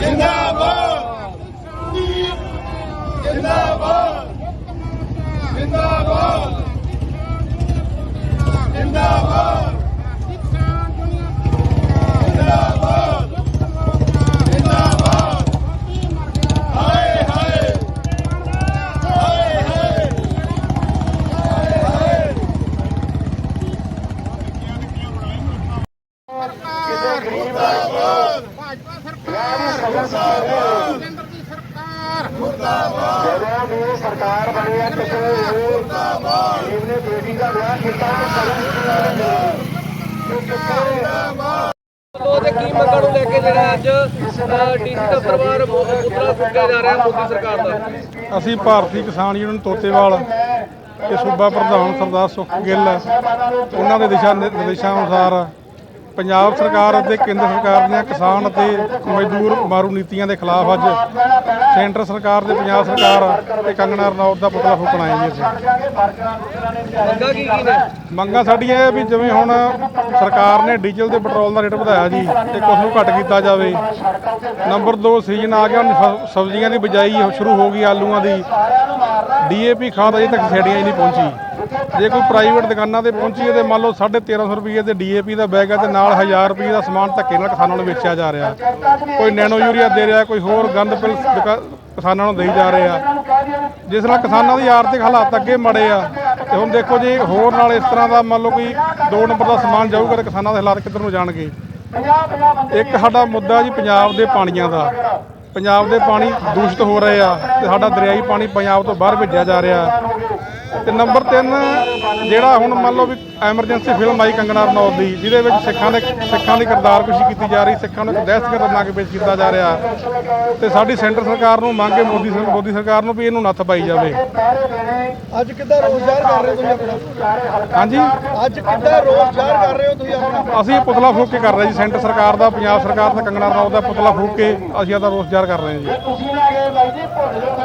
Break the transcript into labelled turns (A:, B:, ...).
A: ਜਿੰਦਾਬਾਦ ਜਿੰਦਾਬਾਦ ਜਿੰਦਾਬਾਦ ਜਿੰਦਾਬਾਦ ਜਿੰਦਾਬਾਦ ਜਿੰਦਾਬਾਦ ਹਾਏ ਹਾਏ ਹਾਏ ਹਾਏ
B: ਭਾਜਪਾ ਸਰਕਾਰ ਕੇਂਦਰ ਦੀ ਸਰਕਾਰ
C: ਜਦੋਂ ਦੀ ਇਹ ਸਰਕਾਰ ਬਣੀ ਹੈ ਕਿਸੇ ਮੁਰਦਾਬਾਦ ਇਹਨੇ ਬੇਟੀ ਦਾ ਵਿਆਹ ਕੀਤਾ
D: ਤੋਂ ਤੇ ਕੀ ਮੰਗਾਂ ਨੂੰ ਲੈ ਕੇ ਜਿਹੜਾ ਅੱਜ ਡੀਸੀ ਦਫ਼ਤਰ ਬਾਹਰ ਮੁ- ਜਾ ਰਿਹਾ ਮੋਦੀ ਸਰਕਾਰ ਦਾ?
E: ਅਸੀਂ ਭਾਰਤੀ ਕਿਸਾਨ ਯੂਨੀਅਨ ਤੋਤੇਵਾਲ ਤੇ ਸੂਬਾ ਪ੍ਰਧਾਨ ਸਰਦਾਰ ਸੁਖ ਗਿੱਲ, ਉਹਨਾਂ ਦੇ ਦਿਸ਼ਾ ਨਿ- ਨਿਰਦੇਸ਼ਾਂ ਅਨੁਸਾਰ ਪੰਜਾਬ ਸਰਕਾਰ ਅਤੇ ਕੇਂਦਰ ਸਰਕਾਰ ਦੀਆਂ ਕਿਸਾਨ ਅਤੇ ਮਜ਼ਦੂਰ ਮਾਰੂ ਨੀਤੀਆਂ ਦੇ ਖਿਲਾਫ ਅੱਜ ਸੈਂਟਰ ਸਰਕਾਰ ਤੇ ਪੰਜਾਬ ਸਰਕਾਰ ਤੇ ਕੰਗਨਾ ਰਣੌਤ ਦਾ ਪੁਤਲਾ ਫੂਕਣ ਆਏ ਜੀ ਅਸੀਂ।
D: ਮੰਗਾਂ
E: ਸਾਡੀਆਂ ਇਹ ਵੀ ਜਿਵੇਂ ਹੁਣ ਸਰਕਾਰ ਨੇ ਡੀਜ਼ਲ ਤੇ ਪੈਟਰੋਲ ਦਾ ਰੇਟ ਵਧਾਇਆ ਜੀ ਤੇ ਕੁਝ ਨੂੰ ਘੱਟ ਕੀਤਾ ਜਾਵੇ। ਨੰਬਰ 2 ਸੀਜ਼ਨ ਆ ਗਿਆ ਸਬਜ਼ੀਆਂ ਦੀ ਬਿਜਾਈ ਸ਼ੁਰੂ ਹੋ ਗਈ ਆਲੂਆਂ ਦੀ। ਡੀਏਪੀ ਖਾਦ ਅਜੇ ਤੱਕ ਛੇੜੀਆਂ ਹੀ ਨਹੀਂ ਪਹੁੰਚੀ। ਜੇ ਕੋਈ ਪ੍ਰਾਈਵੇਟ ਦੁਕਾਨਾਂ ਤੇ ਪਹੁੰਚੀ ਹੈ ਤੇ ਮੰਨ ਲਓ 1350 ਰੁਪਏ ਦੇ ਡੀਏਪੀ ਦਾ ਬੈਗ ਹੈ ਤੇ ਨਾਲ 1000 ਰੁਪਏ ਦਾ ਸਮਾਨ ਧੱਕੇ ਨਾਲ ਕਿਸਾਨਾਂ ਨੂੰ ਵੇਚਿਆ ਜਾ ਰਿਹਾ। ਕੋਈ ਨੈਨੋ ਯੂਰੀਆ ਦੇ ਰਿਹਾ, ਕੋਈ ਹੋਰ ਗੰਦ ਪਿਲ ਦੁਕਾ- ਕਿਸਾਨਾਂ ਨੂੰ ਦੇਈ ਜਾ ਰਹੇ ਆ। ਜਿਸ ਨਾਲ ਕਿਸਾਨਾਂ ਦੀ ਆਰਥਿਕ ਹਾਲਾਤ ਅੱਗੇ ਮੜੇ ਆ। ਤੇ ਹੁਣ ਦੇਖੋ ਜੀ, ਹੋਰ ਨਾਲ ਇਸ ਤਰ੍ਹਾਂ ਦਾ ਮੰਨ ਲਓ ਕੋਈ 2 ਨੰਬਰ ਦਾ ਸਮਾਨ ਜਾਊਗਾ ਤੇ ਕਿਸਾਨਾਂ ਦੇ ਹਾਲਾਤ ਕਿੱਧਰ ਨੂੰ ਜਾਣਗੇ। ਇੱਕ ਸਾਡਾ ਮੁੱਦਾ ਜੀ ਪੰਜਾਬ ਦੇ ਪਾਣੀਆਂ ਦਾ। ਪੰਜਾਬ ਦੇ ਪਾਣੀ ਦੂਸ਼ਿਤ ਹੋ ਰਹੇ ਆ ਤੇ ਸਾਡਾ ਦਰਿਆਈ ਪਾਣੀ ਪੰਜਾਬ ਤੋਂ ਬਾਹਰ ਭੇਜਿਆ ਜਾ ਰਿਹਾ। ਤੇ ਨੰਬਰ 3 ਜਿਹੜਾ ਹੁਣ ਮੰਨ ਲਓ ਵੀ ਐਮਰਜੈਂਸੀ ਫਿਲਮ ਆਈ ਕੰਗਨਾ ਰਣੌਤ ਦੀ ਜਿਹਦੇ ਵਿੱਚ ਸਿੱਖਾਂ ਦੇ ਸਿੱਖਾਂ ਦੀ ਕਿਰਦਾਰਕੁਸ਼ੀ ਕੀਤੀ ਜਾ ਰਹੀ ਸਿੱਖਾਂ ਨੂੰ ਇੱਕ ਦਹਿਸ਼ਤਗਰਦ ਬਣਾ ਕੇ ਪੇਸ਼ ਕੀਤਾ ਜਾ ਰਿਹਾ। ਤੇ ਸਾਡੀ ਸੈਂਟਰ ਸਰਕਾਰ ਨੂੰ ਮੰਗ ਹੈ ਮੋਦੀ ਮੋਦੀ ਸਰਕਾਰ ਨੂੰ ਵੀ ਇਹਨੂੰ ਨੱਥ ਪਾਈ ਜਾਵੇ।
A: ਅੱਜ ਕਿੱਦਾਂ ਰੋਜ਼ਗਾਰ ਕਰ ਰਹੇ ਹੋ ਤੁਸੀਂ ਆਪਣਾ?
E: ਹਾਂਜੀ।
A: ਅੱਜ ਕਿੱਦਾਂ ਰੋਜ਼ਗਾਰ ਕਰ ਰਹੇ ਹੋ ਤੁਸੀਂ ਆਪਣਾ?
E: ਅਸੀਂ ਪੁਤਲਾ ਫੂਕ ਕੇ ਕਰ ਰਹੇ ਜੀ ਸੈਂਟਰ ਸਰਕਾਰ ਦਾ ਪੰਜਾਬ ਸਰਕਾਰ ਦਾ ਕੰਗਨਾ ਰਣੌਤ ਦਾ ਪੁਤਲਾ ਫੂਕ ਕੇ ਅਸੀਂ ਇਹਦਾ ਰੋਸ ਜ਼ਾਹਰ ਕਰ ਰਹੇ ਹਾਂ ਜੀ।